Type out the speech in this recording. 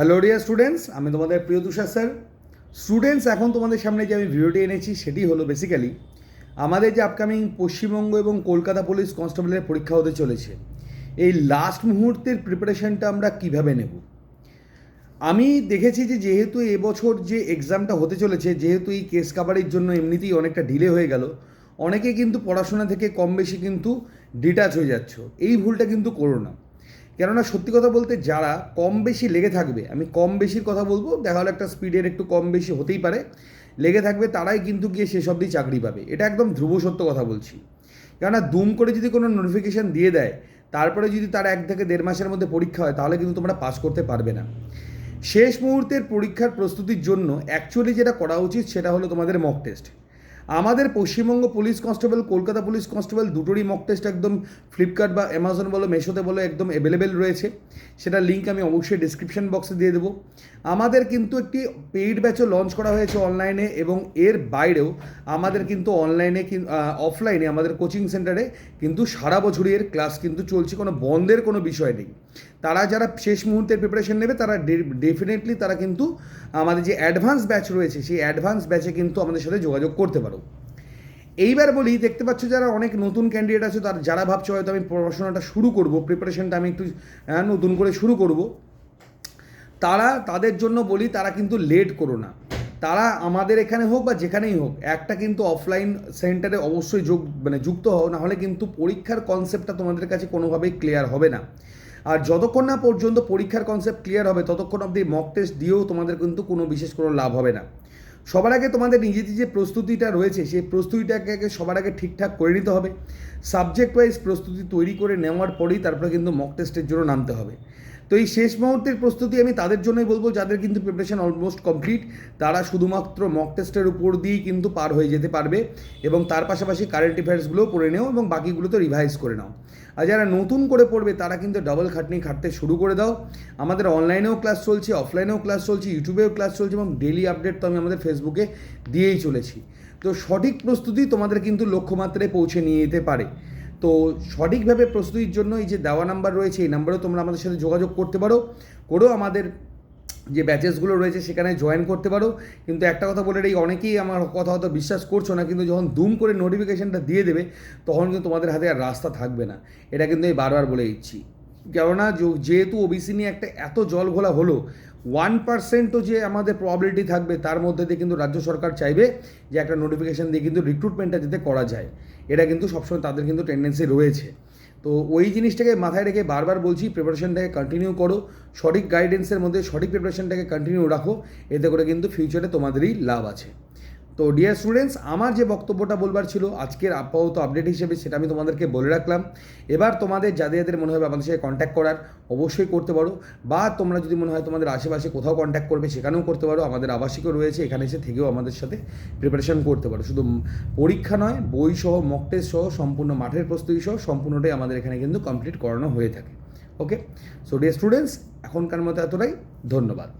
Hello dear students আমি তোমাদের প্রিয় তুষার স্যার স্টুডেন্টস এখন তোমাদের সামনে যে আমি ভিডিওটি এনেছি, সেটি হলো বেসিক্যালি আমাদের যে আপকামিং পশ্চিমবঙ্গ এবং কলকাতা পুলিশ কনস্টেবলের পরীক্ষা হতে চলেছে, এই লাস্ট মুহূর্তের প্রিপারেশনটা আমরা কীভাবে নেব? আমি দেখেছি যে যেহেতু এবছর যে এক্সামটা হতে চলেছে, যেহেতু এই কেস কাভারির জন্য এমনিতেই অনেকটা ডিলে হয়ে গেল, অনেকে কিন্তু পড়াশোনা থেকে কম বেশি কিন্তু ডিটাচ হয়ে যাচ্ছ। এই ভুলটা কিন্তু করো না। কেননা সত্যি কথা বলতে যারা কম বেশি লেগে থাকবে, আমি কম বেশির কথা বলব, দেখা হলো একটা স্পিডের একটু কম বেশি হতেই পারে, লেগে থাকবে তারাই কিন্তু গিয়ে শেষ অবধি চাকরি পাবে। এটা একদম ধ্রুব সত্য কথা বলছি। কেননা দুম করে যদি কোনো নোটিফিকেশান দিয়ে দেয়, তারপরে যদি তার এক থেকে দেড় মাসের মধ্যে পরীক্ষা হয়, তাহলে কিন্তু তোমরা পাস করতে পারবে না। শেষ মুহূর্তের পরীক্ষার প্রস্তুতির জন্য অ্যাকচুয়ালি যেটা করা উচিত, সেটা হলো তোমাদের মক টেস্ট আমাদের Paschimbanga police constable, Kolkata police constable দুটোরই মক টেস্ট একদম ফ্লিপকার্ট বা অ্যামাজন বলো মেশোতে বলো একদম অ্যাভেলেবেল রয়েছে। সেটার লিঙ্ক আমি অবশ্যই ডিসক্রিপশন বক্সে দিয়ে দেবো। আমাদের কিন্তু একটি পেইড ব্যাচও লঞ্চ করা হয়েছে অনলাইনে এবং এর বাইরেও আমাদের কিন্তু অনলাইনে অফলাইনে আমাদের কোচিং সেন্টারে কিন্তু সারা বছরই এর ক্লাস কিন্তু চলছে, কোনো বন্ধের কোনো বিষয় নেই। তারা যারা শেষ মুহূর্তের প্রিপারেশন নেবে, তারা ডেফিনেটলি তারা কিন্তু আমাদের যে অ্যাডভান্স ব্যাচ রয়েছে, সেই অ্যাডভান্স ব্যাচে কিন্তু আমাদের সাথে যোগাযোগ করতে পারো। এইবার বলি, দেখতে পাচ্ছ যারা অনেক নতুন ক্যান্ডিডেট আছে, তার যারা ভাবছে হয়তো আমি পড়াশোনাটা শুরু করব প্রিপারেশনটা আমি একটু নতুন করে শুরু করব, তারা তাদের জন্য বলি, তারা কিন্তু লেট করো না। তারা আমাদের এখানে হোক বা যেখানেই হোক, একটা কিন্তু অফলাইন সেন্টারে অবশ্যই যোগ মানে যুক্ত হও, না হলে কিন্তু পরীক্ষার কনসেপ্টটা তোমাদের কাছে কোনোভাবেই ক্লিয়ার হবে না। আর যতক্ষণ না পর্যন্ত পরীক্ষার কনসেপ্ট ক্লিয়ার হবে, ততক্ষণ অবধি মক টেস্ট দিয়েও তোমাদের কিন্তু কোনো বিশেষ কোনো লাভ হবে না। সবার আগে তোমাদের নিজেদের যে প্রস্তুতিটা রয়েছে, সেই প্রস্তুতিটাকে আগে সবার আগে ঠিকঠাক করে নিতে হবে। সাবজেক্ট ওয়াইজ প্রস্তুতি তৈরি করে নেওয়ার পরেই তারপরে কিন্তু মক টেস্টের জন্য নামতে হবে। তো এই শেষ মুহূর্তের প্রস্তুতি আমি তাদের জন্যই বলব, যাদের কিন্তু প্রিপারেশন অলমোস্ট কমপ্লিট তারা শুধুমাত্র মক টেস্টের উপর দিয়েই কিন্তু পার হয়ে যেতে পারবে এবং তার পাশাপাশি কারেন্ট অ্যাফেয়ার্সগুলোও পড়ে নেও এবং বাকিগুলো তো রিভাইজ করে নাও। আর যারা নতুন করে পড়বে, তারা কিন্তু ডবল খাটনি খাটতে শুরু করে দাও। আমাদের অনলাইনেও ক্লাস চলছে অফলাইনেও ক্লাস চলছে ইউটিউবেও ক্লাস চলছে এবং ডেলি আপডেট তো আমি আমাদের ফেসবুকে দিয়েই চলেছি। তো সঠিক প্রস্তুতি তোমাদের কিন্তু লক্ষ্যমাত্রায় পৌঁছে নিয়ে যেতে পারে। তো সঠিকভাবে প্রস্তুতির জন্য এই যে দেওয়া নাম্বার রয়েছে, এই নাম্বারেও তোমরা আমাদের সাথে যোগাযোগ করতে পারো। করেও আমাদের যে ব্যাচেসগুলো রয়েছে সেখানে জয়েন করতে পারো। কিন্তু একটা কথা বলে এই অনেকেই আমার কথা হয়তো বিশ্বাস করছ না, কিন্তু যখন দুম করে নোটিফিকেশানটা দিয়ে দেবে, তখন কিন্তু তোমাদের হাতে আর রাস্তা থাকবে না। এটা কিন্তু আমি বারবার বলে দিচ্ছি। কেননা যেহেতু ওবিসি নিয়ে একটা এত জল ঘোলা হলো ওয়ান পার্সেন্টও যে আমাদের প্রবাবিলিটি থাকবে, তার মধ্যে দিয়ে কিন্তু রাজ্য সরকার চাইবে যে একটা নোটিফিকেশান দিয়ে কিন্তু রিক্রুটমেন্টটা যাতে করা যায়। এটা কিন্তু সবসময় তাদের কিন্তু টেন্ডেন্সি রয়েছে। তো ওই জিনিসটাকে মাথায় রেখে বারবার বলছি প্রিপারেশনটাকে কন্টিনিউ করো, সঠিক গাইডেন্সের মধ্যে সঠিক প্রিপারেশনটাকে কন্টিনিউ রাখো, এতে করে কিন্তু ফিউচারে তোমাদেরই লাভ আছে। তো ডিয়ার স্টুডেন্টস আমার যে বক্তব্যটা বলবার ছিল, আজকের আপাতত আপডেট হিসেবে সেটা আমি তোমাদেরকে বলে রাখলাম। এবার তোমাদের যাদের যাদের মনে হবে আমাদের সাথে কন্ট্যাক্ট করার, অবশ্যই করতে পারো। বা তোমরা যদি মনে হয় তোমাদের আশেপাশে কোথাও কন্ট্যাক্ট করবে, সেখানেও করতে পারো। আমাদের আবাসিকও রয়েছে, এখানে এসে থেকেও আমাদের সাথে প্রিপারেশন করতে পারো। শুধু পরীক্ষা নয়, বই সহ মক টেস্ট সহ, সম্পূর্ণ মাঠের প্রস্তুতি সহ, সম্পূর্ণটাই আমাদের এখানে কিন্তু কমপ্লিট করানো হয়ে থাকে। ওকে সো ডিয়ার স্টুডেন্টস এখনকার মতো এতটাই। ধন্যবাদ।